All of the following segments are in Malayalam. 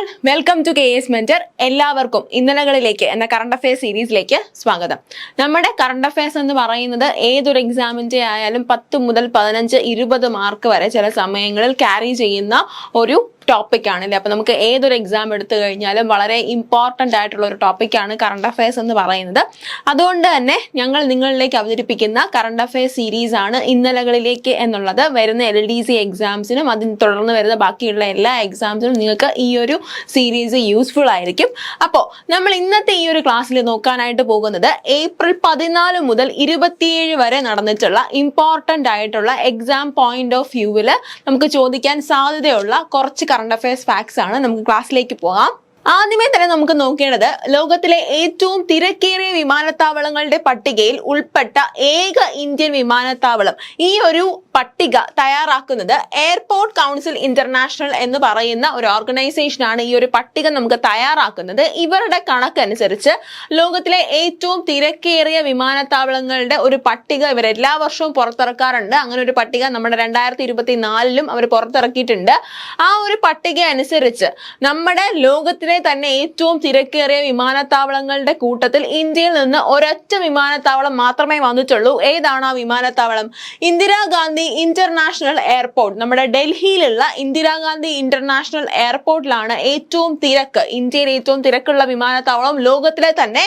Welcome to K S mentor എല്ലാവർക്കും ഇന്നലകളിലേക്ക് എന്ന കറണ്ട് അഫയേഴ്സ് സീരീസിലേക്ക് സ്വാഗതം. നമ്മുടെ കറണ്ട് അഫയേഴ്സ് എന്ന് പറയുന്നത് ഏതൊരു എക്സാമിന്റെ ആയാലും പത്ത് മുതൽ പതിനഞ്ച് ഇരുപത് മാർക്ക് വരെ ചില സമയങ്ങളിൽ ക്യാരി ചെയ്യുന്ന ഒരു ടോപ്പിക് ആണല്ലേ അപ്പൊ നമുക്ക് ഏതൊരു എക്സാം എടുത്തു കഴിഞ്ഞാലും വളരെ ഇമ്പോർട്ടന്റ് ആയിട്ടുള്ള ഒരു ടോപ്പിക്കാണ് കറണ്ട് അഫയേഴ്സ് എന്ന് പറയുന്നത്. അതുകൊണ്ട് തന്നെ ഞങ്ങൾ നിങ്ങളിലേക്ക് അവതരിപ്പിക്കുന്ന കറണ്ട് അഫയേഴ്സ് സീരീസ് ആണ് ഇന്നലകളിലേക്ക് എന്നുള്ളത്. വരുന്ന എൽ ഡി സി എക്സാംസിനും അതിന് തുടർന്ന് വരുന്ന ബാക്കിയുള്ള എല്ലാ എക്സാംസിനും നിങ്ങൾക്ക് ഈ ഒരു സീരീസ് യൂസ്ഫുൾ ആയിരിക്കും. അപ്പോൾ നമ്മൾ ഇന്നത്തെ ഈ ഒരു ക്ലാസ്സിൽ നോക്കാനായിട്ട് പോകുന്നത് ഏപ്രിൽ പതിനാല് മുതൽ ഇരുപത്തിയേഴ് വരെ നടന്നിട്ടുള്ള ഇമ്പോർട്ടന്റ് ആയിട്ടുള്ള എക്സാം പോയിന്റ് ഓഫ് വ്യൂവിൽ നമുക്ക് ചോദിക്കാൻ സാധ്യതയുള്ള കുറച്ച് കറണ്ട് അഫയേഴ്സ് ഫാക്ട്സ് ആണ്. നമുക്ക് ക്ലാസ്സിലേക്ക് പോകാം. ആദ്യമേ തന്നെ നമുക്ക് നോക്കേണ്ടത് ലോകത്തിലെ ഏറ്റവും തിരക്കേറിയ വിമാനത്താവളങ്ങളുടെ പട്ടികയിൽ ഉൾപ്പെട്ട ഏക ഇന്ത്യൻ വിമാനത്താവളം. ഈ ഒരു പട്ടിക തയ്യാറാക്കുന്നത് എയർപോർട്ട് കൗൺസിൽ ഇന്റർനാഷണൽ എന്ന് പറയുന്ന ഒരു ഓർഗനൈസേഷൻ ആണ് ഈ ഒരു പട്ടിക നമുക്ക് തയ്യാറാക്കുന്നത്. ഇവരുടെ കണക്കനുസരിച്ച് ലോകത്തിലെ ഏറ്റവും തിരക്കേറിയ വിമാനത്താവളങ്ങളുടെ ഒരു പട്ടിക ഇവർ എല്ലാ വർഷവും പുറത്തിറക്കാറുണ്ട്. അങ്ങനെ ഒരു പട്ടിക നമ്മുടെ രണ്ടായിരത്തി ഇരുപത്തി നാലിലും അവർ പുറത്തിറക്കിയിട്ടുണ്ട്. ആ ഒരു പട്ടിക അനുസരിച്ച് നമ്മുടെ ലോകത്തിലെ തന്നെ ഏറ്റവും തിരക്കേറിയ വിമാനത്താവളങ്ങളുടെ കൂട്ടത്തിൽ ഇന്ത്യയിൽ നിന്ന് ഒരൊറ്റ വിമാനത്താവളം മാത്രമേ വന്നിട്ടുള്ളൂ. ഏതാണ് ആ വിമാനത്താവളം? ഇന്ദിരാഗാന്ധി ഇന്റർനാഷണൽ എയർപോർട്ട് നമ്മുടെ ഡൽഹിയിലുള്ള ഇന്ദിരാഗാന്ധി ഇന്റർനാഷണൽ എയർപോർട്ടിലാണ് ഏറ്റവും തിരക്ക് ഇന്ത്യയിൽ ഏറ്റവും തിരക്കുള്ള വിമാനത്താവളം. ലോകത്തിലെ തന്നെ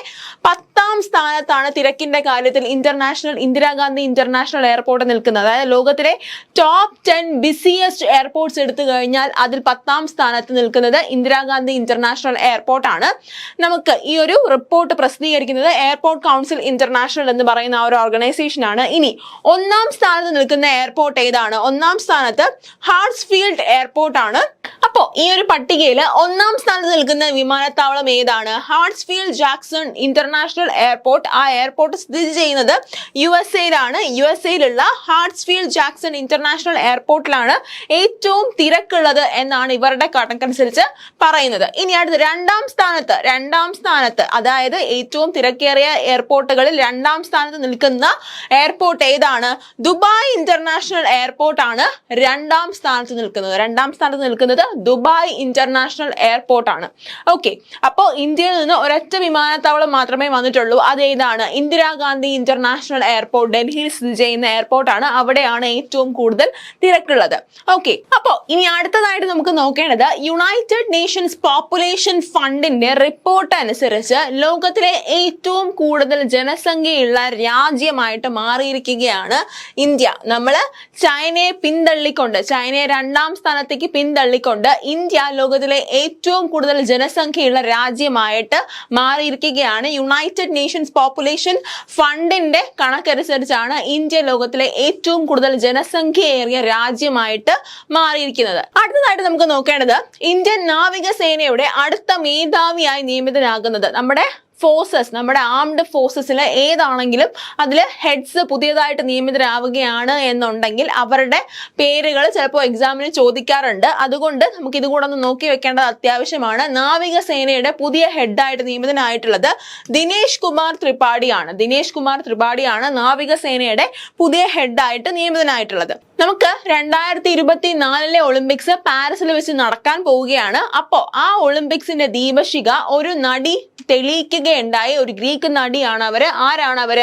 പത്താം സ്ഥാനത്താണ് തിരക്കിന്റെ കാര്യത്തിൽ ഇന്റർനാഷണൽ ഇന്ദിരാഗാന്ധി ഇന്റർനാഷണൽ എയർപോർട്ട് നിൽക്കുന്നത്. അതായത് ലോകത്തിലെ ടോപ്പ് ടെൻ ബിസിയസ്റ്റ് എയർപോർട്ട്സ് എടുത്തു കഴിഞ്ഞാൽ അതിൽ പത്താം സ്ഥാനത്ത് നിൽക്കുന്നത് ഇന്ദിരാഗാന്ധി ഇന്റർനാഷണൽ എയർപോർട്ടാണ് നമുക്ക് ഈ ഒരു റിപ്പോർട്ട് പ്രസിദ്ധീകരിക്കുന്നത് എയർപോർട്ട് കൗൺസിൽ ഇന്റർനാഷണൽ എന്ന് പറയുന്ന ആ ഒരു ഓർഗനൈസേഷൻ ആണ്. ഇനി ഒന്നാം സ്ഥാനത്ത് നിൽക്കുന്ന എയർപോർട്ട് ഏതാണ്? ഒന്നാം സ്ഥാനത്ത് ഹാർട്സ്ഫീൽഡ് എയർപോർട്ട് ആണ്. അപ്പോ ഈ ഒരു പട്ടികയിൽ ഒന്നാം സ്ഥാനത്ത് നിൽക്കുന്ന വിമാനത്താവളം ഏതാണ്? ഹാർട്സ്ഫീൽഡ് ജാക്സൺ ഇന്റർനാഷണൽ എയർപോർട്ട് ആ എയർപോർട്ട് സ്ഥിതി ചെയ്യുന്നത് യു എസ് എയിലാണ് യു എസ് എയിലുള്ള ഹാർട്സ്ഫീൽഡ് ജാക്സൺ ഇന്റർനാഷണൽ എയർപോർട്ടിലാണ് ഏറ്റവും തിരക്കുള്ളത് എന്നാണ് ഇവരുടെ കണക്കനുസരിച്ച് പറയുന്നത്. ഇനി അടുത്ത് രണ്ടാം സ്ഥാനത്ത് രണ്ടാം സ്ഥാനത്ത് അതായത് ഏറ്റവും തിരക്കേറിയ എയർപോർട്ടുകളിൽ രണ്ടാം സ്ഥാനത്ത് നിൽക്കുന്ന എയർപോർട്ട് ഏതാണ്? ദുബായ് ഇന്റർനാഷണൽ എയർപോർട്ട് ആണ് രണ്ടാം സ്ഥാനത്ത് നിൽക്കുന്നത്. രണ്ടാം സ്ഥാനത്ത് നിൽക്കുന്നത് ദുബായ് ഇന്റർനാഷണൽ എയർപോർട്ടാണ് ഓക്കെ അപ്പോൾ ഇന്ത്യയിൽ നിന്ന് ഒരൊറ്റ വിമാനത്താവളം മാത്രമേ വന്നിട്ടുള്ളൂ. അതേതാണ് ഇന്ദിരാഗാന്ധി ഇന്റർനാഷണൽ എയർപോർട്ട് ഡൽഹിയിൽ സ്ഥിതി ചെയ്യുന്ന എയർപോർട്ടാണ് അവിടെയാണ് ഏറ്റവും കൂടുതൽ തിരക്കുള്ളത്. ഓക്കെ അപ്പോൾ ഇനി അടുത്തതായിട്ട് നമുക്ക് നോക്കേണ്ടത് യുണൈറ്റഡ് നേഷൻസ് പോപ്പുലേഷൻ ഫണ്ടിന്റെ റിപ്പോർട്ട് അനുസരിച്ച് ലോകത്തിലെ ഏറ്റവും കൂടുതൽ ജനസംഖ്യയുള്ള രാജ്യമായിട്ട് മാറിയിരിക്കുകയാണ് ഇന്ത്യ. നമ്മൾ ചൈനയെ പിന്തള്ളിക്കൊണ്ട് ചൈനയെ രണ്ടാം സ്ഥാനത്തേക്ക് പിന്തള്ളിക്കൊണ്ട് ഇന്ത്യ ലോകത്തിലെ ഏറ്റവും കൂടുതൽ ജനസംഖ്യയുള്ള രാജ്യമായിട്ട് മാറിയിരിക്കുകയാണ് യുണൈറ്റഡ് നേഷൻസ് പോപ്പുലേഷൻ ഫണ്ടിന്റെ കണക്കനുസരിച്ചാണ് ഇന്ത്യ ലോകത്തിലെ ഏറ്റവും കൂടുതൽ ജനസംഖ്യയേറിയ രാജ്യമായിട്ട് മാറിയിരിക്കുന്നത്. അടുത്തതായിട്ട് നമുക്ക് നോക്കേണ്ടത് ഇന്ത്യൻ നാവികസേനയുടെ അടുത്ത മേധാവിയായി നിയമിതനാകുന്നത് നമ്മുടെ ഫോഴ്സസ് നമ്മുടെ ആംഡ് ഫോഴ്സസിൽ ഏതാണെങ്കിലും അതിൽ ഹെഡ്സ് പുതിയതായിട്ട് നിയമിതരാവുകയാണ് എന്നുണ്ടെങ്കിൽ അവരുടെ പേരുകൾ ചിലപ്പോൾ എക്സാമിന് ചോദിക്കാറുണ്ട്. അതുകൊണ്ട് നമുക്ക് ഇത് കൂടെ ഒന്ന് നോക്കി വെക്കേണ്ടത് അത്യാവശ്യമാണ്. നാവികസേനയുടെ പുതിയ ഹെഡായിട്ട് നിയമിതനായിട്ടുള്ളത് ദിനേശ് കുമാർ ത്രിപാഠിയാണ്. ദിനേശ് കുമാർ ത്രിപാഠിയാണ് നാവികസേനയുടെ പുതിയ ഹെഡായിട്ട് നിയമിതനായിട്ടുള്ളത്. നമുക്ക് രണ്ടായിരത്തി ഇരുപത്തി നാലിലെ ഒളിമ്പിക്സ് പാരീസിൽ വെച്ച് നടക്കാൻ പോവുകയാണ്. അപ്പോൾ ആ ഒളിമ്പിക്സിന്റെ ദീപശിക ഒരു നടി തെളിയിക്കുകയുണ്ടായി. ഒരു ഗ്രീക്ക് നടിയാണ് അവർ ആരാണ് അവർ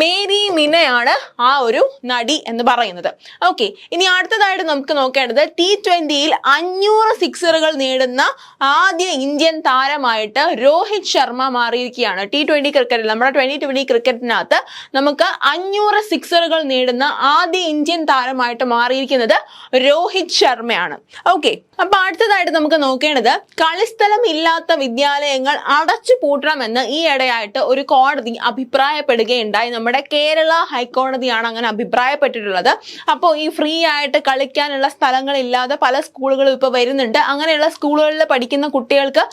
മേരി മിനയാണ് ആ ഒരു നടി എന്ന് പറയുന്നത്. ഓക്കെ ഇനി അടുത്തതായിട്ട് നമുക്ക് നോക്കേണ്ടത് ടി ട്വന്റിയിൽ അഞ്ഞൂറ് സിക്സറുകൾ നേടുന്ന ആദ്യ ഇന്ത്യൻ താരമായിട്ട് രോഹിത് ശർമ്മ മാറിയിരിക്കുകയാണ്. ടി ട്വന്റി ക്രിക്കറ്റിൽ നമ്മുടെ ട്വന്റി ട്വന്റി ക്രിക്കറ്റിനകത്ത് നമുക്ക് അഞ്ഞൂറ് സിക്സറുകൾ നേടുന്ന ആദ്യ ഇന്ത്യൻ താരമായിട്ട് മാറിയിരിക്കുന്നത് രോഹിത് ശർമ്മയാണ്. ഓക്കെ അപ്പൊ അടുത്തതായിട്ട് നമുക്ക് നോക്കേണ്ടത് കളിസ്ഥലം ഇല്ലാത്ത വിദ്യാലയങ്ങൾ അടച്ചു പൂട്ടണമെന്ന് ഈ ഇടയായിട്ട് ഒരു കോടതി അഭിപ്രായപ്പെടുകയുണ്ടായി. നമ്മുടെ കേരള ഹൈക്കോടതിയാണ് അങ്ങനെ അഭിപ്രായപ്പെട്ടിട്ടുള്ളത്. അപ്പോൾ ഈ ഫ്രീ ആയിട്ട് കളിക്കാനുള്ള സ്ഥലങ്ങളില്ലാതെ പല സ്കൂളുകളും ഇപ്പോൾ വരുന്നുണ്ട്. അങ്ങനെയുള്ള സ്കൂളുകളിൽ പഠിക്കുന്ന കുട്ടികൾക്ക്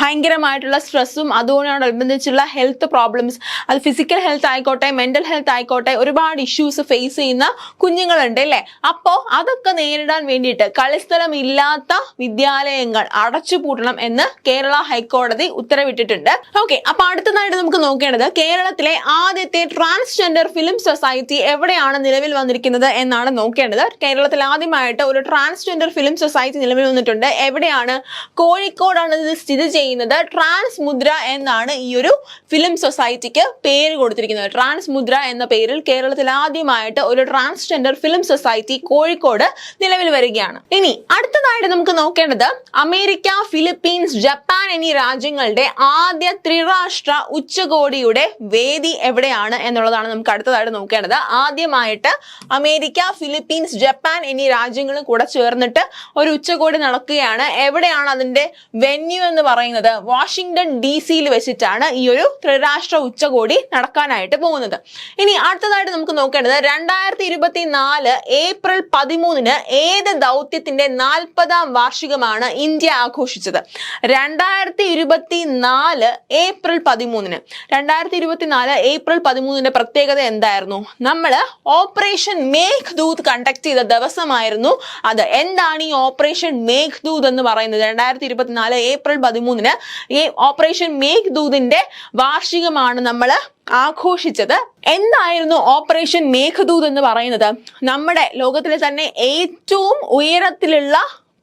ഭയങ്കരമായിട്ടുള്ള സ്ട്രെസ്സും അതുകൊണ്ടനുബന്ധിച്ചുള്ള ഹെൽത്ത് പ്രോബ്ലംസ് അത് ഫിസിക്കൽ ഹെൽത്ത് ആയിക്കോട്ടെ മെന്റൽ ഹെൽത്ത് ആയിക്കോട്ടെ ഒരുപാട് ഇഷ്യൂസ് ഫേസ് ചെയ്യുന്ന കുഞ്ഞുങ്ങളുണ്ട് അല്ലേ? അപ്പോ അതൊക്കെ നേരിടാൻ വേണ്ടിയിട്ട് കളിസ്ഥലം ഇല്ലാത്ത വിദ്യാലയങ്ങൾ അടച്ചുപൂട്ടണം എന്ന് കേരള ഹൈക്കോടതി ഉത്തരവിട്ടിട്ടുണ്ട്. ഓക്കെ അപ്പൊ അടുത്തതായിട്ട് നമുക്ക് നോക്കേണ്ടത് കേരളത്തിലെ ആദ്യത്തെ ട്രാൻസ്ജെൻഡർ ഫിലിം സൊസൈറ്റി എവിടെയാണ് നിലവിൽ വന്നിരിക്കുന്നത് എന്നാണ് നോക്കേണ്ടത്. കേരളത്തിൽ ആദ്യമായിട്ട് ഒരു ട്രാൻസ്ജെൻഡർ ഫിലിം സൊസൈറ്റി നിലവിൽ വന്നിട്ടുണ്ട്. എവിടെയാണ്? കോഴിക്കോടാണ് ഇത് സ്ഥിതി ചെയ്യുന്നത്. ട്രാൻസ് മുദ്ര എന്നാണ് ഈ ഒരു ഫിലിം സൊസൈറ്റിക്ക് പേര് കൊടുത്തിരിക്കുന്നത്. ട്രാൻസ് മുദ്ര എന്ന പേരിൽ കേരളത്തിൽ ആദ്യമായിട്ട് ഒരു ട്രാൻസ്ജെൻഡർ ഫിലിം സൊസൈറ്റി കോഴിക്കോട് നിലവിൽ വരികയാണ്. ഇനി അടുത്തതായിട്ട് നമുക്ക് നോക്കേണ്ടത് അമേരിക്ക ഫിലിപ്പീൻസ് ജപ്പാൻ എന്നീ രാജ്യങ്ങളുടെ ആദ്യ ത്രിരാഷ്ട്ര ഉച്ചകോടിയുടെ വേദി എവിടെയാണ് എന്നുള്ളതാണ് നമുക്ക് അടുത്തതായിട്ട് നോക്കേണ്ടത്. ആദ്യമായിട്ട് അമേരിക്ക ഫിലിപ്പീൻസ് ജപ്പാൻ എന്നീ രാജ്യങ്ങളും കൂടെ ചേർന്നിട്ട് ഒരു ഉച്ചകോടി നടക്കുകയാണ്. എവിടെയാണ് അതിന്റെ വെന്യൂ എന്ന് പറയുന്നത്? വാഷിംഗ്ടൺ ഡി സിയിൽ വെച്ചിട്ടാണ് ഈ ഒരു ത്രിരാഷ്ട്ര ഉച്ചകോടി നടക്കാനായിട്ട് പോകുന്നത്. ഇനി അടുത്തതായിട്ട് നമുക്ക് നോക്കേണ്ടത് രണ്ടായിരത്തി ഇരുപത്തി നാല് ഏപ്രിൽ പതിമൂന്നിന് ഏത് ദൗത്യത്തിന്റെ നാൽപ്പതാം വാർഷികമാണ് ഇന്ത്യ ആഘോഷിച്ചത്? രണ്ടായിരത്തി ഇരുപത്തി നാല് ഏപ്രിൽ പതിമൂന്നിന്. രണ്ടായിരത്തി ഇരുപത്തി നാല് ഏപ്രിൽ പതിമൂന്നിന്റെ പ്രത്യേകത എന്തായിരുന്നു? നമ്മൾ ഓപ്പറേഷൻ മേഘ്ദൂത് കണ്ടക്ട് ചെയ്ത ദിവസമായിരുന്നു അത്. എന്താണ് ഈ ഓപ്പറേഷൻ മേഘ്ദൂത് എന്ന് പറയുന്നത്? രണ്ടായിരത്തി ഇരുപത്തിനാല് ഏപ്രിൽ പതിമൂന്നിന് ഈ ഓപ്പറേഷൻ മേഘ്ദൂതിന്റെ വാർഷികമാണ് നമ്മൾ ആഘോഷിച്ചത് എന്തായിരുന്നു ഓപ്പറേഷൻ മേഘദൂത് എന്ന് പറയുന്നത്? നമ്മുടെ ലോകത്തിലെ തന്നെ ഏറ്റവും ഉയരത്തിലുള്ള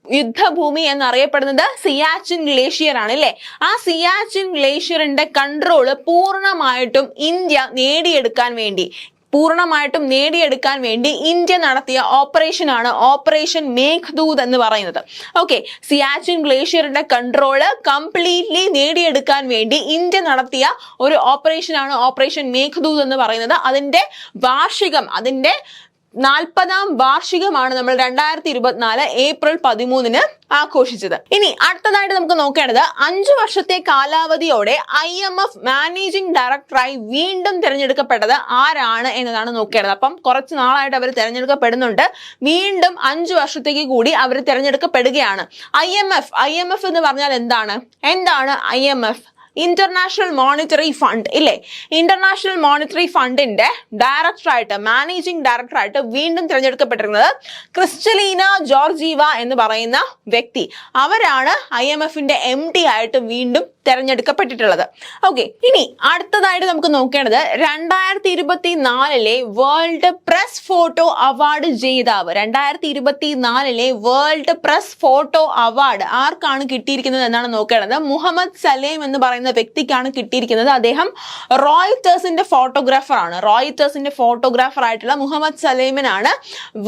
യുദ്ധഭൂമി എന്നറിയപ്പെടുന്നത് സിയാച്ചിൻ ഗ്ലേഷ്യർ ആണ് അല്ലേ? ആ സിയാച്ചിൻ ഗ്ലേഷ്യറിന്റെ കൺട്രോൾ പൂർണമായിട്ടും ഇന്ത്യ നേടിയെടുക്കാൻ വേണ്ടി പൂർണമായിട്ടും നേടിയെടുക്കാൻ വേണ്ടി ഇന്ത്യ നടത്തിയ ഓപ്പറേഷനാണ് ഓപ്പറേഷൻ മേഘ്ദൂത് എന്ന് പറയുന്നത്. ഓക്കെ സിയാച്ചിൻ ഗ്ലേഷ്യറിന്റെ കൺട്രോൾ കംപ്ലീറ്റ്ലി നേടിയെടുക്കാൻ വേണ്ടി ഇന്ത്യ നടത്തിയ ഒരു ഓപ്പറേഷനാണ് ഓപ്പറേഷൻ മേഘ്ദൂത് എന്ന് പറയുന്നത്. അതിന്റെ വാർഷികം അതിന്റെ നാൽപ്പതാം വാർഷികമാണ് നമ്മൾ രണ്ടായിരത്തി ഇരുപത്തിനാല് ഏപ്രിൽ പതിമൂന്നിന് ആഘോഷിച്ചത്. ഇനി അടുത്തതായിട്ട് നമുക്ക് നോക്കേണ്ടത് അഞ്ചു വർഷത്തെ കാലാവധിയോടെ ഐ എം എഫ് മാനേജിംഗ് ഡയറക്ടറായി വീണ്ടും തിരഞ്ഞെടുക്കപ്പെട്ടത് ആരാണ് എന്നതാണ് നോക്കേണ്ടത്. അപ്പം കുറച്ച് നാളായിട്ട് അവർ തിരഞ്ഞെടുക്കപ്പെടുന്നുണ്ട്. വീണ്ടും അഞ്ചു വർഷത്തേക്ക് കൂടി അവർ തിരഞ്ഞെടുക്കപ്പെടുകയാണ്. I M F I M F എന്ന് പറഞ്ഞാൽ എന്താണ്? എന്താണ് I M F? International monetary fund ഇല്ലേ? ഇന്റർനാഷണൽ മോണിറ്ററി ഫണ്ടിന്റെ ഡയറക്ടറായിട്ട് മാനേജിംഗ് ഡയറക്ടറായിട്ട് വീണ്ടും തിരഞ്ഞെടുക്കപ്പെട്ടിരുന്നത് ക്രിസ്റ്റലീന ജോർജീവ എന്ന് പറയുന്ന വ്യക്തി. അവരാണ് ഐ എം എഫിന്റെ എം ഡി ആയിട്ട് വീണ്ടും തെരഞ്ഞെടുക്കപ്പെട്ടിട്ടുള്ളത്. ഓക്കെ ഇനി അടുത്തതായിട്ട് നമുക്ക് നോക്കേണ്ടത് രണ്ടായിരത്തി ഇരുപത്തി നാലിലെ വേൾഡ് പ്രസ് ഫോട്ടോ അവാർഡ് ജേതാവ്. രണ്ടായിരത്തി ഇരുപത്തി നാലിലെ വേൾഡ് പ്രസ് ഫോട്ടോ അവാർഡ് ആർക്കാണ് കിട്ടിയിരിക്കുന്നത് എന്നാണ് നോക്കേണ്ടത്? മുഹമ്മദ് സലേം എന്ന് പറയുന്ന വ്യക്തിക്കാണ് കിട്ടിയിരിക്കുന്നത്. അദ്ദേഹം റോയിറ്റേഴ്സിന്റെ ഫോട്ടോഗ്രാഫറാണ്. റോയിറ്റേഴ്സിന്റെ ഫോട്ടോഗ്രാഫർ ആയിട്ടുള്ള മുഹമ്മദ് സലൈമനാണ്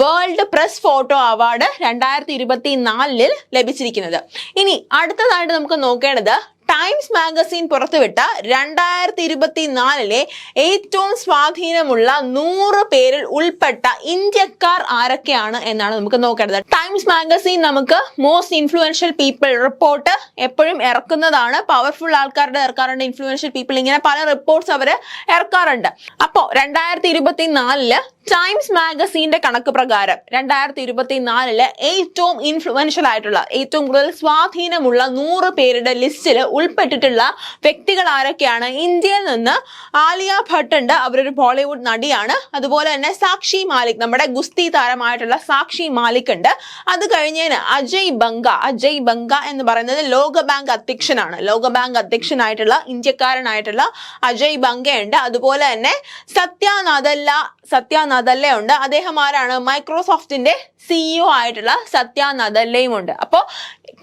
വേൾഡ് പ്രസ് ഫോട്ടോ അവാർഡ് രണ്ടായിരത്തി ഇരുപത്തി നാലിൽ ലഭിച്ചിരിക്കുന്നത്. ഇനി അടുത്തതായിട്ട് നമുക്ക് നോക്കേണ്ടത് ടൈംസ് മാഗസിൻ പുറത്തുവിട്ട രണ്ടായിരത്തി ഇരുപത്തി നാലിലെ ഏറ്റവും സ്വാധീനമുള്ള നൂറ് പേരിൽ ഉൾപ്പെട്ട ഇന്ത്യക്കാർ ആരൊക്കെയാണ് എന്നാണ് നമുക്ക് നോക്കേണ്ടത്. ടൈംസ് മാഗസിൻ നമുക്ക് മോസ്റ്റ് ഇൻഫ്ലുവൻഷ്യൽ പീപ്പിൾ റിപ്പോർട്ട് എപ്പോഴും ഇറക്കുന്നതാണ്. പവർഫുൾ ആൾക്കാരുടെ ഇറക്കാറുണ്ട്. ഇൻഫ്ലുവൻഷ്യൽ പീപ്പിൾ ഇങ്ങനെ പല റിപ്പോർട്ട്സ് അവർ ഇറക്കാറുണ്ട്. അപ്പോൾ രണ്ടായിരത്തി ഇരുപത്തി നാലിൽ ടൈംസ് മാഗസീന്റെ കണക്ക് പ്രകാരം രണ്ടായിരത്തി ഇരുപത്തി നാലിൽ ഏറ്റവും ഇൻഫ്ലുവൻഷ്യൽ ആയിട്ടുള്ള ഏറ്റവും കൂടുതൽ സ്വാധീനമുള്ള നൂറ് പേരുടെ ലിസ്റ്റിൽ ഉൾപ്പെട്ടിട്ടുള്ള വ്യക്തികൾ ആരൊക്കെയാണ്? ഇന്ത്യയിൽ നിന്ന് ആലിയ ഭട്ട് ഉണ്ട്. അവരൊരു ബോളിവുഡ് നടിയാണ്. അതുപോലെ തന്നെ സാക്ഷി മാലിക് നമ്മുടെ ഗുസ്തി താരമായിട്ടുള്ള സാക്ഷി മാലിക് ഉണ്ട്. അത് കഴിഞ്ഞതിന് അജയ് ബംഗ അജയ് ബംഗ എന്ന് പറയുന്നത് ലോക ബാങ്ക് അധ്യക്ഷനാണ്. ലോക ബാങ്ക് അധ്യക്ഷനായിട്ടുള്ള ഇന്ത്യക്കാരനായിട്ടുള്ള അജയ് ബംഗയുണ്ട്. അതുപോലെ തന്നെ സത്യ നദല്ല സത്യ നദല്ല ഉണ്ട്. അദ്ദേഹം ആരാണ്? മൈക്രോസോഫ്റ്റിന്റെ സിഇഒ ആയിട്ടുള്ള സത്യ നദല്ലയും ഉണ്ട്. അപ്പോൾ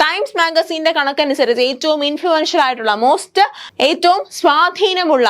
ടൈംസ് മാഗസീന്റെ കണക്കനുസരിച്ച് ഏറ്റവും ഇൻഫ്ലുവൻഷ്യൽ ആയിട്ടുള്ള മോസ്റ്റ് ഏറ്റവും സ്വാധീനമുള്ള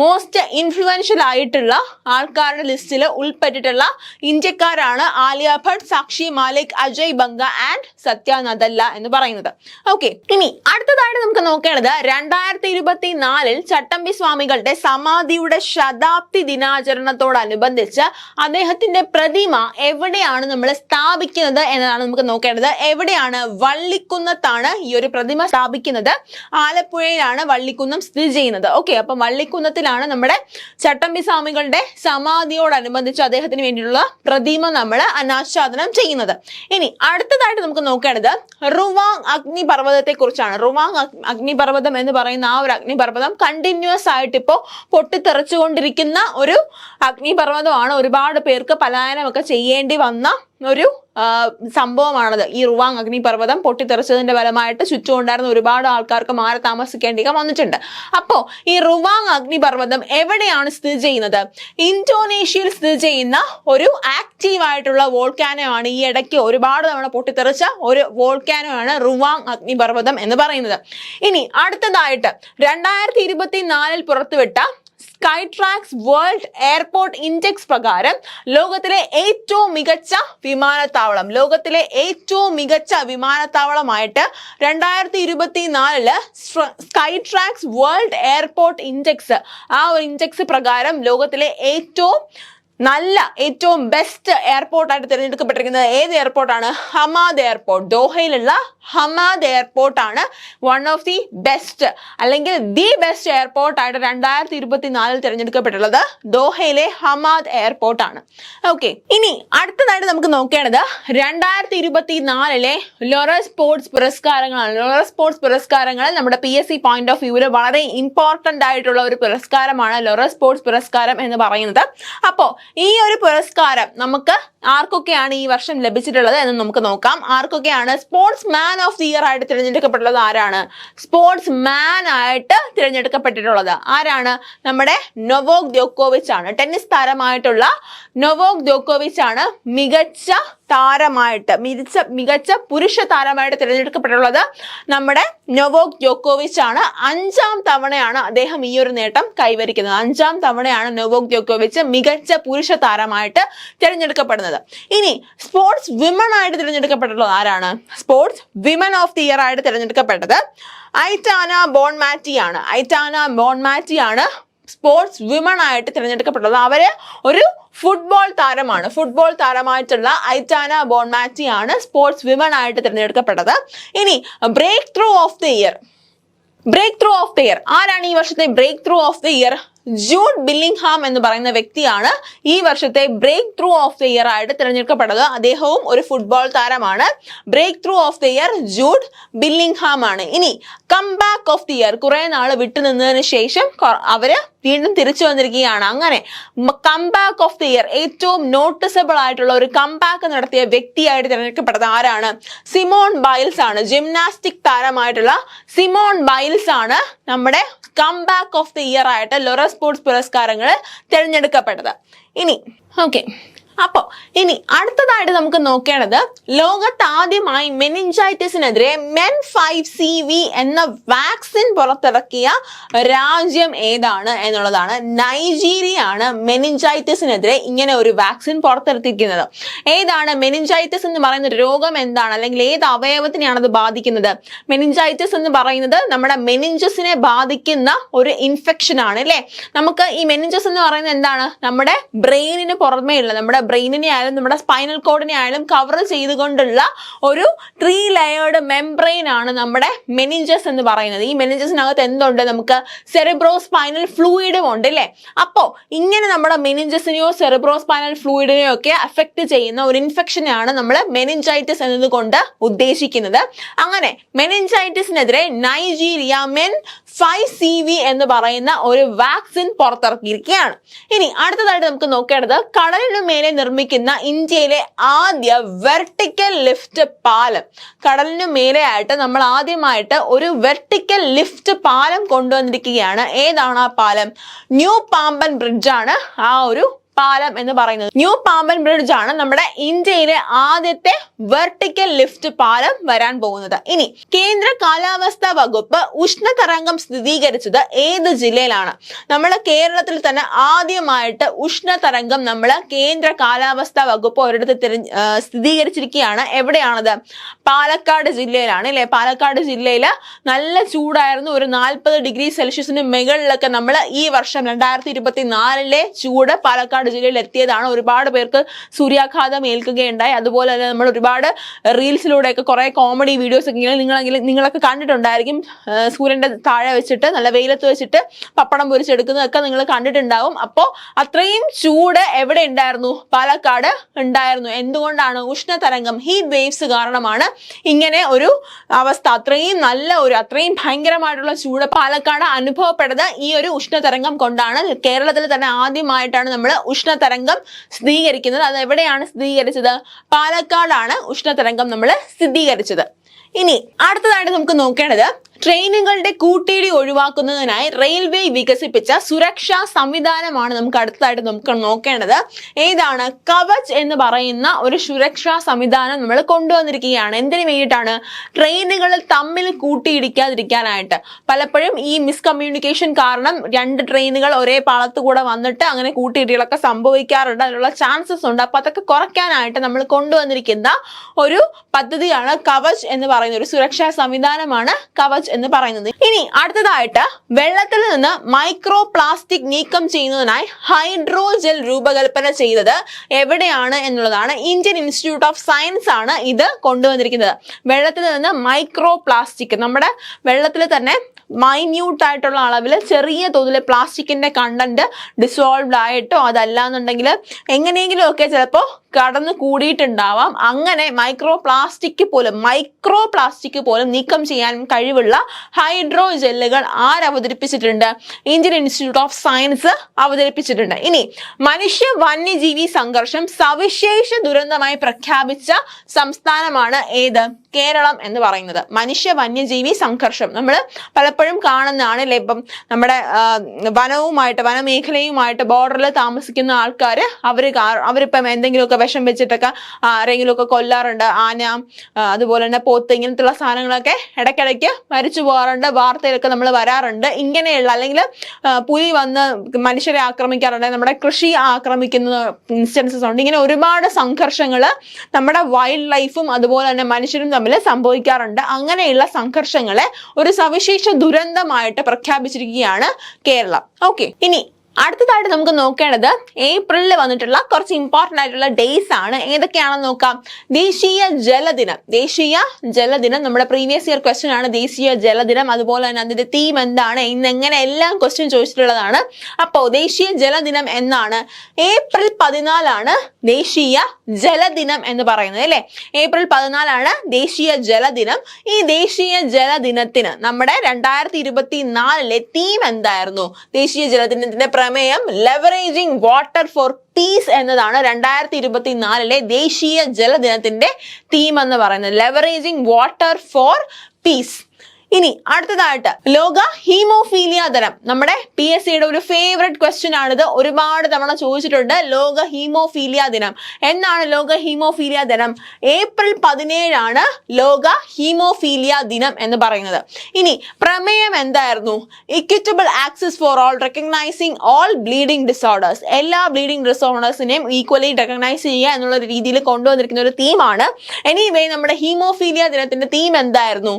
മോസ്റ്റ് ഇൻഫ്ലുവൻഷ്യൽ ആയിട്ടുള്ള ആൾക്കാരുടെ ലിസ്റ്റിൽ ഉൾപ്പെട്ടിട്ടുള്ള ഇന്ത്യക്കാരാണ് ആലിയ ഭട്ട് സാക്ഷി മാലിക് അജയ് ബംഗ ആൻഡ് സത്യ നദല്ല എന്ന് പറയുന്നത്. ഓക്കെ ഇനി അടുത്തതായിട്ട് നമുക്ക് നോക്കേണ്ടത് രണ്ടായിരത്തി ഇരുപത്തി നാലിൽ ചട്ടമ്പി സ്വാമികളുടെ സമാധിയുടെ ശതാബ്ദി ദിനാചരണത്തോടനുബന്ധിച്ച് അദ്ദേഹത്തിന്റെ പ്രതിമ എവിടെയാണ് നമ്മൾ സ്ഥാപിക്കുന്നത് എന്നതാണ് നമുക്ക് നോക്കേണ്ടത്. എവിടെയാണ് വള്ളിക്കുന്നത്താണ് ഈ ഒരു പ്രതിമ സ്ഥാപിക്കുന്നത്. ആലപ്പുഴയിലാണ് വള്ളിക്കുന്നം സ്ഥിതി ചെയ്യുന്നത്. ഓക്കെ അപ്പം വള്ളിക്കുന്നത്തിൽ ദോഹയിലാണ് നമ്മുടെ ചട്ടമ്പി സ്വാമികളുടെ സമാധിയോടനുബന്ധിച്ച് അദ്ദേഹത്തിന് വേണ്ടിയിട്ടുള്ള പ്രതിമ നമ്മൾ അനാച്ഛാദനം ചെയ്യുന്നത്. ഇനി അടുത്തതായിട്ട് നമുക്ക് നോക്കേണ്ടത് റുവാങ് അഗ്നിപർവതത്തെ കുറിച്ചാണ് റുവാങ് അഗ്- അഗ്നിപർവതം എന്ന് പറയുന്ന ആ ഒരു അഗ്നിപർവതം കണ്ടിന്യൂസ് ആയിട്ട് ഇപ്പോൾ പൊട്ടിത്തെറിച്ചുകൊണ്ടിരിക്കുന്ന ഒരു അഗ്നിപർവതമാണ്. ഒരുപാട് പേർക്ക് പലായനമൊക്കെ ചെയ്യേണ്ടി വന്ന ഒരു സംഭവമാണത്. ഈ റുവാങ് അഗ്നിപർവതം പൊട്ടിത്തെറിച്ചതിന്റെ ഫലമായിട്ട് ചുറ്റുമുണ്ടായിരുന്ന ഒരുപാട് ആൾക്കാർക്ക് മാറി താമസിക്കേണ്ടി വന്നിട്ടുണ്ട്. അപ്പോ ഈ റുവാങ് അഗ്നിപർവതം എവിടെയാണ് സ്ഥിതി ചെയ്യുന്നത്? ഇന്തോനേഷ്യയിൽ സ്ഥിതി ചെയ്യുന്ന ഒരു ആക്റ്റീവ് ആയിട്ടുള്ള വോൾക്കാനോ ആണ് ഈ ഇടയ്ക്ക് ഒരുപാട് തവണ പൊട്ടിത്തെറിച്ച ഒരു വോൾക്കാനോ ആണ് റുവാങ് അഗ്നിപർവതം എന്ന് പറയുന്നത്. ഇനി അടുത്തതായിട്ട് രണ്ടായിരത്തി ഇരുപത്തി നാലിൽ പുറത്തുവിട്ട Skytrax world airport index പ്രകാരം ലോകത്തിലെ ഏറ്റവും മികച്ച വിമാനത്താവളം ലോകത്തിലെ ഏറ്റവും മികച്ച വിമാനത്താവളമായിട്ട് രണ്ടായിരത്തി ഇരുപത്തിനാലിൽ Skytrax world airport index ആ ഒരു ഇൻഡെക്സ് പ്രകാരം ലോകത്തിലെ ഏറ്റവും നല്ല ഏറ്റവും ബെസ്റ്റ് എയർപോർട്ടായിട്ട് തിരഞ്ഞെടുക്കപ്പെട്ടിരിക്കുന്നത് ഏത് എയർപോർട്ടാണ് ഹമാദ് എയർപോർട്ട് ദോഹയിലുള്ള ഹമാദ് എയർപോർട്ടാണ് വൺ ഓഫ് ദി ബെസ്റ്റ് അല്ലെങ്കിൽ ദി ബെസ്റ്റ് എയർപോർട്ടായിട്ട് രണ്ടായിരത്തി ഇരുപത്തിനാലിൽ തിരഞ്ഞെടുക്കപ്പെട്ടുള്ളത് ദോഹയിലെ ഹമാദ് എയർപോർട്ടാണ്. ഓക്കെ ഇനി അടുത്തതായിട്ട് നമുക്ക് നോക്കേണ്ടത് രണ്ടായിരത്തി ഇരുപത്തിനാലിലെ ലൊറ സ്പോർട്സ് പുരസ്കാരങ്ങളാണ്. ലൊറ സ്പോർട്സ് പുരസ്കാരങ്ങൾ നമ്മുടെ P S C point of വ്യൂവിൽ വളരെ ഇമ്പോർട്ടന്റ് ആയിട്ടുള്ള ഒരു പുരസ്കാരമാണ് ലൊറ സ്പോർട്സ് പുരസ്കാരം എന്ന് പറയുന്നത്. അപ്പോൾ ഈ ഒരു പുരസ്കാരം നമുക്ക് ആർക്കൊക്കെയാണ് ഈ വർഷം ലഭിച്ചിട്ടുള്ളത് എന്ന് നമുക്ക് നോക്കാം. ആർക്കൊക്കെയാണ് sports man of the year ആയിട്ട് തിരഞ്ഞെടുക്കപ്പെട്ടുള്ളത് ആരാണ്? സ്പോർട്സ് മാൻ ആയിട്ട് തിരഞ്ഞെടുക്കപ്പെട്ടിട്ടുള്ളത്. ആരാണ്? നമ്മുടെ നൊവോക് ദ്യോക്കോവിച്ച് ആണ് ടെന്നീസ് താരമായിട്ടുള്ള നൊവോക് ദോക്കോവിച്ച് ആണ് മികച്ച താരമായിട്ട് മികച്ച മികച്ച പുരുഷ താരമായിട്ട് തിരഞ്ഞെടുക്കപ്പെട്ടുള്ളത് നമ്മുടെ നൊവോക് ജോക്കോവിച്ച് ആണ് അഞ്ചാം തവണയാണ് അദ്ദേഹം ഈ ഒരു നേട്ടം കൈവരിക്കുന്നത്. അഞ്ചാം തവണയാണ് നൊവോക് ജോക്കോവിച്ച് മികച്ച പുരുഷ താരമായിട്ട് തിരഞ്ഞെടുക്കപ്പെടുന്നത്. ഇനി സ്പോർട്സ് വിമൺ ആയിട്ട് തിരഞ്ഞെടുക്കപ്പെട്ടുള്ളത് ആരാണ്? Sports women of the year ആയിട്ട് തിരഞ്ഞെടുക്കപ്പെട്ടത് ഐറ്റാന ബോൺമാറ്റി ആണ് ഐറ്റാന ബോൺമാറ്റി ആണ് സ്പോർട്സ് വിമൺ ആയിട്ട് തിരഞ്ഞെടുക്കപ്പെട്ടത് അവർ ഒരു ഫുട്ബോൾ താരമാണ്. ഫുട്ബോൾ താരമായിട്ടുള്ള ഐറ്റാന ബോൺമാറ്റി ആണ് സ്പോർട്സ് വിമൺ ആയിട്ട് തിരഞ്ഞെടുക്കപ്പെട്ടത്. ഇനി breakthrough of the year breakthrough of the year ആരാണ് ഈ വർഷത്തെ breakthrough of the year Jude Bellingham എന്ന് പറയുന്ന വ്യക്തിയാണ് ഈ വർഷത്തെ breakthrough of the year ആയിട്ട് തിരഞ്ഞെടുക്കപ്പെട്ടത്. അദ്ദേഹവും ഒരു ഫുട്ബോൾ താരമാണ്. Breakthrough of the year Jude Bellingham ആണ് ഇനി comeback of the year കുറെ നാൾ വിട്ടുനിന്നതിന് ശേഷം അവർ വീണ്ടും തിരിച്ചു വന്നിരിക്കുകയാണ്. അങ്ങനെ കംബാക്ക് ഓഫ് ദി ഇയർ ഏറ്റവും നോട്ടിസബിൾ ആയിട്ടുള്ള ഒരു കംബാക്ക് നടത്തിയ വ്യക്തിയായിട്ട് തിരഞ്ഞെടുക്കപ്പെട്ടത് ആരാണ്? സിമോൺ ബൈൽസ് ആണ്. ജിംനാസ്റ്റിക് താരമായിട്ടുള്ള സിമോൺ ബൈൽസ് ആണ് നമ്മുടെ കംബാക്ക് ഓഫ് ദി ഇയർ ആയിട്ട് ലൊറ സ്പോർട്സ് പുരസ്കാരങ്ങൾ തിരഞ്ഞെടുക്കപ്പെട്ടത്. ഇനി ഓക്കെ അപ്പോൾ ഇനി അടുത്തതായിട്ട് നമുക്ക് നോക്കേണ്ടത് ലോകത്ത് ആദ്യമായി മെനിഞ്ചൈറ്റിസിനെതിരെ മെൻ ഫൈവ് സി വി എന്ന വാക്സിൻ പുറത്തിറക്കിയ രാജ്യം ഏതാണ് എന്നുള്ളതാണ്. നൈജീരിയ ആണ് മെനിഞ്ചൈറ്റിസിനെതിരെ ഇങ്ങനെ ഒരു വാക്സിൻ പുറത്തിറക്കിയിരിക്കുന്നത്. ഏതാണ് മെനിഞ്ചൈറ്റിസ് എന്ന് പറയുന്ന രോഗം എന്താണ്? അല്ലെങ്കിൽ ഏത് അവയവത്തിനെയാണ് അത് ബാധിക്കുന്നത്? മെനിഞ്ചൈറ്റിസ് എന്ന് പറയുന്നത് നമ്മുടെ മെനിഞ്ചസിനെ ബാധിക്കുന്ന ഒരു ഇൻഫെക്ഷൻ ആണ് അല്ലേ? നമുക്ക് ഈ മെനിഞ്ചസ് എന്ന് പറയുന്നത് എന്താണ്? നമ്മുടെ ബ്രെയിനിന് പുറമേ ഉള്ള നമ്മുടെ ബ്രെയിനിനെ ആയാലും നമ്മുടെ സ്പൈനൽ കോഡിനെ ആയാലും കവർ ചെയ്തുകൊണ്ടുള്ള ഒരു ത്രീ ലെയേർഡ് മെംബ്രെയിൻ ആണ് നമ്മുടെ മെനിഞ്ചസ് എന്ന് പറയുന്നത്. ഈ മെനിഞ്ചസിനകത്ത് എന്തുണ്ട്? നമുക്ക് സെറിബ്രോ സ്പൈനൽ ഫ്ലൂയിഡും ഉണ്ട് അല്ലേ? അപ്പോ ഇങ്ങനെ നമ്മുടെ മെനിഞ്ചസിനെയോ സെറിബ്രോ സ്പൈനൽ ഫ്ലൂയിഡിനെയോ ഒക്കെ അഫക്റ്റ് ചെയ്യുന്ന ഒരു ഇൻഫെക്ഷനെയാണ് നമ്മൾ മെനിഞ്ചൈറ്റിസ് എന്നതുകൊണ്ട് ഉദ്ദേശിക്കുന്നത്. അങ്ങനെ മെനിഞ്ചൈറ്റിസിനെതിരെ Nigeria men five C V എന്ന് പറയുന്ന ഒരു വാക്സിൻ പുറത്തിറക്കിയിരിക്കുകയാണ്. ഇനി അടുത്തതായിട്ട് നമുക്ക് നോക്കേണ്ടത് കടലിനു മേലെ നിർമ്മിക്കുന്ന ഇന്ത്യയിലെ ആദ്യ വെർട്ടിക്കൽ ലിഫ്റ്റ് പാലം. കടലിനു മേലെ ആയിട്ട് നമ്മൾ ആദ്യമായിട്ട് ഒരു വെർട്ടിക്കൽ ലിഫ്റ്റ് പാലം കൊണ്ടുവന്നിരിക്കുകയാണ്. ഏതാണ് ആ പാലം? ന്യൂ പാമ്പൻ ബ്രിഡ്ജാണ് ആ ഒരു പാലം എന്ന് പറയുന്നത്. ന്യൂ പാമ്പൻ ബ്രിഡ്ജ് ആണ് നമ്മുടെ ഇന്ത്യയിലെ ആദ്യത്തെ വെർട്ടിക്കൽ ലിഫ്റ്റ് പാലം വരാൻ പോകുന്നത്. ഇനി കേന്ദ്ര കാലാവസ്ഥാ വകുപ്പ് ഉഷ്ണതരംഗം സ്ഥിരീകരിച്ചത് ഏത് ജില്ലയിലാണ്? നമ്മുടെ കേരളത്തിൽ തന്നെ ആദ്യമായിട്ട് ഉഷ്ണതരംഗം നമ്മൾ കേന്ദ്ര കാലാവസ്ഥാ വകുപ്പ് ഒരിടത്ത് സ്ഥിരീകരിച്ചിരിക്കുകയാണ്. എവിടെയാണത്? പാലക്കാട് ജില്ലയിലാണ് അല്ലെ? പാലക്കാട് ജില്ലയിൽ നല്ല ചൂടായിരുന്നു. ഒരു നാൽപ്പത് ഡിഗ്രി സെൽഷ്യസിന് മുകളിലൊക്കെ നമ്മൾ ഈ വർഷം രണ്ടായിരത്തി ഇരുപത്തി നാലിലെ ചൂട് പാലക്കാട് പാലക്കാട് ജില്ലയിൽ എത്തിയതാണ് ഒരുപാട് പേർക്ക് സൂര്യാഘാതം ഏൽക്കുകയുണ്ടായി. അതുപോലെ തന്നെ നമ്മൾ ഒരുപാട് റീൽസിലൂടെയൊക്കെ കുറെ കോമഡി വീഡിയോസ് ഒക്കെ ഇങ്ങനെ നിങ്ങളെങ്കിലും നിങ്ങളൊക്കെ കണ്ടിട്ടുണ്ടായിരിക്കും. സൂര്യന്റെ താഴെ വെച്ചിട്ട് നല്ല വെയിലത്ത് വെച്ചിട്ട് പപ്പടം പൊരിച്ചെടുക്കുന്നതൊക്കെ നിങ്ങൾ കണ്ടിട്ടുണ്ടാവും. അപ്പോൾ അത്രയും ചൂട് എവിടെ ഉണ്ടായിരുന്നു? പാലക്കാട് ഉണ്ടായിരുന്നു. എന്തുകൊണ്ടാണ് ഉഷ്ണതരംഗം ഹീറ്റ് വേവ്സ് കാരണമാണ് ഇങ്ങനെ ഒരു അവസ്ഥ? അത്രയും നല്ല ഒരു അത്രയും ഭയങ്കരമായിട്ടുള്ള ചൂട് പാലക്കാട് അനുഭവപ്പെടുന്നത് ഈ ഒരു ഉഷ്ണതരംഗം കൊണ്ടാണ്. കേരളത്തിൽ തന്നെ ആദ്യമായിട്ടാണ് നമ്മൾ ഉഷ്ണതരംഗം സ്ഥിരീകരിക്കുന്നത്. അത് എവിടെയാണ് സ്ഥിരീകരിച്ചത്? പാലക്കാടാണ് ഉഷ്ണതരംഗം നമ്മൾ സ്ഥിരീകരിച്ചത്. ഇനി അടുത്തതായിട്ട് നമുക്ക് നോക്കേണ്ടത് ട്രെയിനുകളുടെ കൂട്ടിയിടി ഒഴിവാക്കുന്നതിനായി റെയിൽവേ വികസിപ്പിച്ച സുരക്ഷാ സംവിധാനമാണ് നമുക്ക് അടുത്തതായിട്ട് നമുക്ക് നോക്കേണ്ടത്. ഏതാണ്? കവച് എന്ന് പറയുന്ന ഒരു സുരക്ഷാ സംവിധാനം നമ്മൾ കൊണ്ടുവന്നിരിക്കുകയാണ്. എന്തിനു വേണ്ടിയിട്ടാണ്? ട്രെയിനുകൾ തമ്മിൽ കൂട്ടിയിടിക്കാതിരിക്കാനായിട്ട്. പലപ്പോഴും ഈ മിസ്കമ്മ്യൂണിക്കേഷൻ കാരണം രണ്ട് ട്രെയിനുകൾ ഒരേ പാളത്ത് കൂടെ വന്നിട്ട് അങ്ങനെ കൂട്ടിയിടികളൊക്കെ സംഭവിക്കാറുണ്ട്. അതിനുള്ള ചാൻസസ് ഉണ്ട്. അപ്പൊ അതൊക്കെ കുറയ്ക്കാനായിട്ട് നമ്മൾ കൊണ്ടുവന്നിരിക്കുന്ന ഒരു പദ്ധതിയാണ് കവച് എന്ന് പറയുന്ന ഒരു സുരക്ഷാ സംവിധാനമാണ് കവച് എന്ന് പറയുന്നത്. ഇനി അടുത്തതായിട്ട് വെള്ളത്തിൽ നിന്ന് മൈക്രോ പ്ലാസ്റ്റിക് നീക്കം ചെയ്യുന്നതിനായി ഹൈഡ്രോജെൽ രൂപകൽപ്പന ചെയ്തത് എവിടെയാണ് എന്നുള്ളതാണ് ഇന്ത്യൻ ഇൻസ്റ്റിറ്റ്യൂട്ട് ഓഫ് സയൻസ് ആണ് ഇത് കൊണ്ടുവന്നിരിക്കുന്നത്. വെള്ളത്തിൽ നിന്ന് മൈക്രോ പ്ലാസ്റ്റിക് നമ്മുടെ വെള്ളത്തിൽ തന്നെ മൈന്യൂട്ട് ആയിട്ടുള്ള അളവിൽ ചെറിയ തോതിൽ പ്ലാസ്റ്റിക്കിന്റെ കണ്ടന്റ് ഡിസോൾവ്ഡ് ആയിട്ടോ അതല്ല എന്നുണ്ടെങ്കിൽ എങ്ങനെയെങ്കിലുമൊക്കെ ചിലപ്പോൾ കടന്നു കൂടിയിട്ടുണ്ടാവാം. അങ്ങനെ മൈക്രോ പ്ലാസ്റ്റിക് പോലും മൈക്രോ പ്ലാസ്റ്റിക് പോലും നീക്കം ചെയ്യാൻ കഴിവുള്ള ഹൈഡ്രോ ജെല്ലുകൾ ആരവതരിപ്പിച്ചിട്ടുണ്ട് ഇന്ത്യൻ ഇൻസ്റ്റിറ്റ്യൂട്ട് ഓഫ് സയൻസ് അവതരിപ്പിച്ചിട്ടുണ്ട്. ഇനി മനുഷ്യ വന്യജീവി സംഘർഷം സവിശേഷ ദുരന്തമായി പ്രഖ്യാപിച്ച സംസ്ഥാനമാണ് ഏത്? കേരളം എന്ന് പറയുന്നത്. മനുഷ്യ വന്യജീവി സംഘർഷം. നമ്മൾ പലപ്പോഴും കാണുന്നതാണ് അല്ലെ ഇപ്പം നമ്മുടെ വനവുമായിട്ട് വനമേഖലയുമായിട്ട് ബോർഡറിൽ താമസിക്കുന്ന ആൾക്കാർ അവർ അവരിപ്പം എന്തെങ്കിലുമൊക്കെ വിഷം വെച്ചിട്ടൊക്കെ ആരെങ്കിലും ഒക്കെ കൊല്ലാറുണ്ട്. ആന അതുപോലെ തന്നെ പോത്ത് ഇങ്ങനത്തുള്ള സാധനങ്ങളൊക്കെ ഇടയ്ക്കിടയ്ക്ക് മരിച്ചു പോകാറുണ്ട്. വാർത്തയിലൊക്കെ നമ്മൾ വരാറുണ്ട്. ഇങ്ങനെയുള്ള അല്ലെങ്കിൽ പുലി വന്ന് മനുഷ്യരെ ആക്രമിക്കാറുണ്ട്. നമ്മുടെ കൃഷി ആക്രമിക്കുന്ന ഇൻസ്റ്റൻസസ് ഉണ്ട്. ഇങ്ങനെ ഒരുപാട് സംഘർഷങ്ങൾ നമ്മുടെ വൈൽഡ് ലൈഫും അതുപോലെ തന്നെ മനുഷ്യരും തമ്മിൽ സംഭവിക്കാറുണ്ട്. അങ്ങനെയുള്ള സംഘർഷങ്ങളെ ഒരു സവിശേഷ ദുരന്തമായിട്ട് പ്രഖ്യാപിച്ചിരിക്കുകയാണ് കേരളം. ഓക്കെ ഇനി അടുത്തതായിട്ട് നമുക്ക് നോക്കേണ്ടത് ഏപ്രിലിൽ വന്നിട്ടുള്ള കുറച്ച് ഇമ്പോർട്ടന്റ് ആയിട്ടുള്ള ഡേയ്സ് ആണ്. ഏതൊക്കെയാണെന്ന് നോക്കാം. ദേശീയ ജലദിനം. ദേശീയ ജലദിനം. നമ്മുടെ പ്രീവിയസ് ഇയർ ക്വസ്റ്റ്യൻ ആണ് ദേശീയ ജലദിനം. അതുപോലെ തന്നെ അതിന്റെ തീം എന്താണ്? ഇന്ന് എങ്ങനെ എല്ലാം ക്വസ്റ്റ്യൻ ചോദിച്ചിട്ടുള്ളതാണ്. അപ്പോൾ ദേശീയ ജലദിനം എന്നാണ്. ഏപ്രിൽ പതിനാലാണ് ദേശീയ ജലദിനം എന്ന് പറയുന്നത് അല്ലേ? ഏപ്രിൽ പതിനാലാണ് ദേശീയ ജലദിനം. ഈ ദേശീയ ജലദിനത്തിന് നമ്മുടെ രണ്ടായിരത്തി ഇരുപത്തി നാലിലെ തീം എന്തായിരുന്നു? ദേശീയ ജലദിനത്തിന്റെ പ്രമേയം ലെവറേജിംഗ് വാട്ടർ ഫോർ പീസ് എന്നതാണ് രണ്ടായിരത്തി ഇരുപത്തി നാലിലെ ദേശീയ ജലദിനത്തിന്റെ തീം എന്ന് പറയുന്നത്. ലെവറേജിംഗ് വാട്ടർ ഫോർ പീസ് ഇനി അടുത്തതായിട്ട് ലോക ഹീമോഫീലിയ ദിനം. നമ്മുടെ പി എസ് സിയുടെ ഒരു ഫേവററ്റ് ക്വസ്റ്റ്യൻ ആണിത്. ഒരുപാട് തവണ ചോദിച്ചിട്ടുണ്ട് ലോക ഹീമോഫീലിയ ദിനം. എന്നാണ് ലോക ഹീമോഫീലിയ ദിനം? ഏപ്രിൽ പതിനേഴാണ് ലോക ഹീമോഫീലിയ ദിനം എന്ന് പറയുന്നത്. ഇനി പ്രമേയം എന്തായിരുന്നു? Equitable access for all recognising all bleeding disorders എല്ലാ ബ്ലീഡിംഗ് ഡിസോർഡേഴ്സിനെയും ഈക്വലി റെക്കഗ്നൈസ് ചെയ്യുക എന്നുള്ള രീതിയിൽ കൊണ്ടുവന്നിരിക്കുന്ന ഒരു തീമാണ് എനിവേ നമ്മുടെ ഹീമോഫീലിയ ദിനത്തിന്റെ തീം എന്തായിരുന്നു?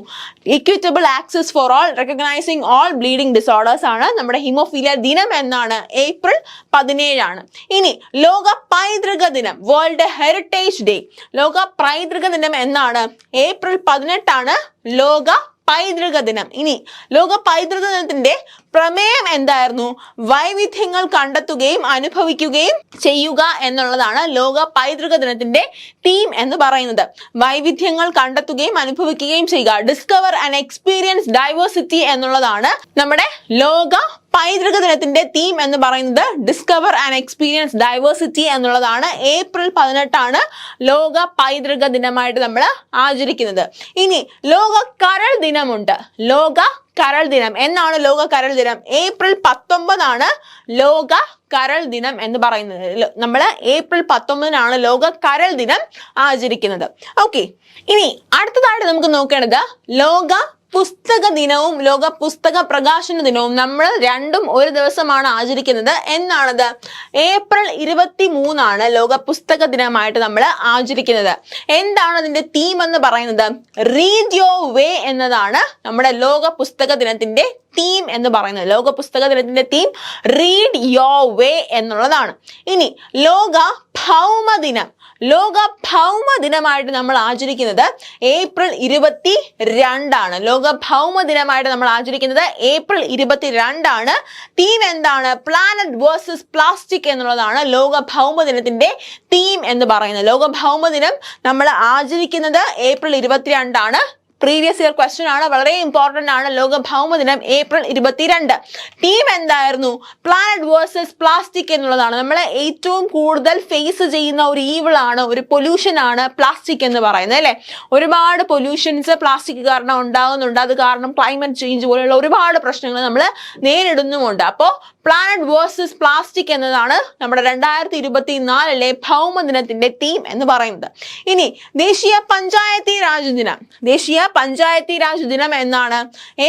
Equitable access for all recognising all bleeding disorders ആണ് നമ്മുടെ ഹിമോഫീലിയ ദിനം എന്നാണ് ഏപ്രിൽ പതിനേഴാണ്. ഇനി ലോക പൈതൃക ദിനം വേൾഡ് ഹെറിറ്റേജ് ഡേ ലോക പൈതൃക ദിനം എന്നാണ് ഏപ്രിൽ പതിനെട്ടാണ് ലോക പൈതൃക ദിനം. ഇനി ലോക പൈതൃക ദിനത്തിന്റെ പ്രമേയം എന്തായിരുന്നു? വൈവിധ്യങ്ങൾ കണ്ടെത്തുകയും അനുഭവിക്കുകയും ചെയ്യുക എന്നുള്ളതാണ് ലോക പൈതൃക ദിനത്തിന്റെ തീം എന്ന് പറയുന്നത്. വൈവിധ്യങ്ങൾ കണ്ടെത്തുകയും അനുഭവിക്കുകയും ചെയ്യുക. ഡിസ്കവർ ആൻഡ് എക്സ്പീരിയൻസ് ഡൈവേഴ്സിറ്റി എന്നുള്ളതാണ് നമ്മുടെ ലോക പൈതൃക ദിനത്തിന്റെ തീം എന്ന് പറയുന്നത് ഡിസ്കവർ ആൻഡ് എക്സ്പീരിയൻസ് ഡൈവേഴ്സിറ്റി എന്നുള്ളതാണ് ഏപ്രിൽ പതിനെട്ടാണ് ലോക പൈതൃക ദിനമായിട്ട് നമ്മൾ ആചരിക്കുന്നത്. ഇനി ലോക കരൾ ദിനമുണ്ട്. ലോക കരൾ ദിനം. എന്നാണ് ലോക കരൾ ദിനം? ഏപ്രിൽ പത്തൊമ്പതാണ് ലോക കരൾ ദിനം എന്ന് പറയുന്നത്. നമ്മൾ ഏപ്രിൽ പത്തൊമ്പതിനാണ് ലോക കരൾ ദിനം ആചരിക്കുന്നത്. ഓക്കെ ഇനി അടുത്തതായിട്ട് നമുക്ക് നോക്കേണ്ടത് ലോക പുസ്തക ദിനവും ലോക പുസ്തക പ്രകാശന ദിനവും നമ്മൾ രണ്ടും ഒരു ദിവസമാണ് ആചരിക്കുന്നത്. എന്നാണത്? ഏപ്രിൽ ഇരുപത്തി മൂന്നാണ് ലോക പുസ്തക ദിനമായിട്ട് നമ്മൾ ആചരിക്കുന്നത്. എന്താണ് അതിന്റെ തീം എന്ന് പറയുന്നത്? റീഡ് യോ വേ എന്നതാണ് നമ്മുടെ ലോക പുസ്തക ദിനത്തിന്റെ തീം എന്ന് പറയുന്നത്. ലോക പുസ്തക ദിനത്തിന്റെ തീം റീഡ് യോ വേ എന്നുള്ളതാണ്. ഇനി ലോക ഭൗമ ദിനം. ലോക ഭൗമ ദിനമായിട്ട് നമ്മൾ ആചരിക്കുന്നത് ഏപ്രിൽ ഇരുപത്തി രണ്ടാണ് ലോക ഭൗമ ദിനമായിട്ട് നമ്മൾ ആചരിക്കുന്നത് ഏപ്രിൽ ഇരുപത്തി രണ്ടാണ് തീം എന്താണ്? പ്ലാനറ്റ് വേഴ്സസ് പ്ലാസ്റ്റിക് എന്നുള്ളതാണ് ലോക ഭൗമ ദിനത്തിന്റെ തീം എന്ന് പറയുന്നത്. ലോക ഭൗമ ദിനം നമ്മൾ ആചരിക്കുന്നത് ഏപ്രിൽ ഇരുപത്തിരണ്ടാണ്. പ്രീവിയസ് ഇയർ ക്വസ്റ്റ്യൻ ആണ്. വളരെ ഇമ്പോർട്ടന്റ് ആണ്. ലോക ഭൗമ ദിനം ഏപ്രിൽ ഇരുപത്തിരണ്ട്. ടീം എന്തായിരുന്നു? പ്ലാനറ്റ് വേഴ്സസ് പ്ലാസ്റ്റിക് എന്നുള്ളതാണ്. നമ്മൾ ഏറ്റവും കൂടുതൽ ഫേസ് ചെയ്യുന്ന ഒരു ഈവിൾ ആണ് ഒരു പൊല്യൂഷൻ ആണ് പ്ലാസ്റ്റിക് എന്ന് പറയുന്നത് അല്ലേ? ഒരുപാട് പൊല്യൂഷൻസ് പ്ലാസ്റ്റിക് കാരണം ഉണ്ടാകുന്നുണ്ട്. അത് കാരണം ക്ലൈമറ്റ് ചേഞ്ച് പോലെയുള്ള ഒരുപാട് പ്രശ്നങ്ങൾ നമ്മൾ നേരിടുന്നുമുണ്ട്. അപ്പോൾ പ്ലാനറ്റ് വേഴ്സസ് പ്ലാസ്റ്റിക് എന്നതാണ് നമ്മുടെ രണ്ടായിരത്തി ഇരുപത്തി നാലിലെ ഭൗമ ദിനത്തിന്റെ തീം എന്ന് പറയുന്നത്. ഇനി ദേശീയ പഞ്ചായത്തി രാജ് ദിനം. ദേശീയ പഞ്ചായത്തി രാജ് ദിനം എന്നാണ്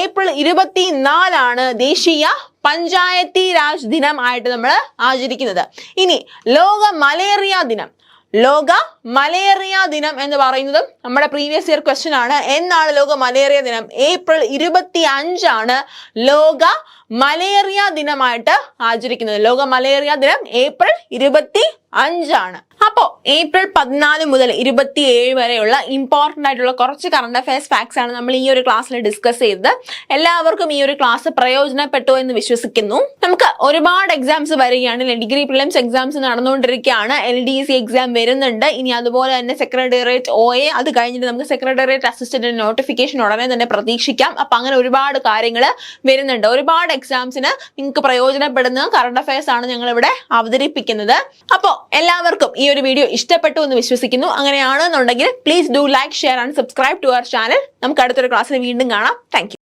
ഏപ്രിൽ ഇരുപത്തി നാലാണ് ദേശീയ പഞ്ചായത്തി രാജ് ദിനം ആയിട്ട് നമ്മൾ ആചരിക്കുന്നത്. ഇനി ലോക മലേറിയ ദിനം. ലോക മലേറിയ ദിനം എന്ന് പറയുന്നത് നമ്മുടെ പ്രീവിയസ് ഇയർ ക്വസ്റ്റ്യൻ ആണ്. എന്നാണ് ലോക മലേറിയ ദിനം? ഏപ്രിൽ ഇരുപത്തി അഞ്ചാണ് ലോക മലേറിയ ദിനമായിട്ട് ആചരിക്കുന്നത്. ലോക മലേറിയ ദിനം ഏപ്രിൽ ഇരുപത്തി അഞ്ചാണ് അപ്പോ ഏപ്രിൽ പതിനാല് മുതൽ ഇരുപത്തി ഏഴ് വരെയുള്ള ഇമ്പോർട്ടന്റ് ആയിട്ടുള്ള കുറച്ച് കറണ്ട് അഫയേഴ്സ് ഫാക്ട്സ് ആണ് നമ്മൾ ഈ ഒരു ക്ലാസ്സിൽ ഡിസ്കസ് ചെയ്തത്. എല്ലാവർക്കും ഈ ഒരു ക്ലാസ് പ്രയോജനപ്പെട്ടു എന്ന് വിശ്വസിക്കുന്നു. നമുക്ക് ഒരുപാട് എക്സാംസ് വരികയാണ്. ഡിഗ്രി പ്രിലിംസ് എക്സാംസ് നടന്നുകൊണ്ടിരിക്കുകയാണ്. എൽ ഡി സി എക്സാം വരുന്നുണ്ട്. ഇനി അതുപോലെ തന്നെ സെക്രട്ടേറിയറ്റ് ഒ എ അത് കഴിഞ്ഞിട്ട് നമുക്ക് സെക്രട്ടേറിയറ്റ് അസിസ്റ്റന്റ് നോട്ടിഫിക്കേഷൻ ഉടനെ തന്നെ പ്രതീക്ഷിക്കാം. അപ്പൊ അങ്ങനെ ഒരുപാട് കാര്യങ്ങൾ വരുന്നുണ്ട്. ഒരുപാട് എക്സാംസിന് നിങ്ങൾക്ക് പ്രയോജനപ്പെടുന്ന കറണ്ട് അഫയേഴ്സ് ആണ് ഞങ്ങൾ ഇവിടെ അവതരിപ്പിക്കുന്നത്. അപ്പോൾ എല്ലാവർക്കും ഈ ഒരു വീഡിയോ ഇഷ്ടപ്പെട്ടു എന്ന് വിശ്വസിക്കുന്നു. അങ്ങനെയാണെന്നുണ്ടെങ്കിൽ please do like share and subscribe to our channel നമുക്ക് അടുത്തൊരു ക്ലാസ്സിൽ വീണ്ടും കാണാം. താങ്ക്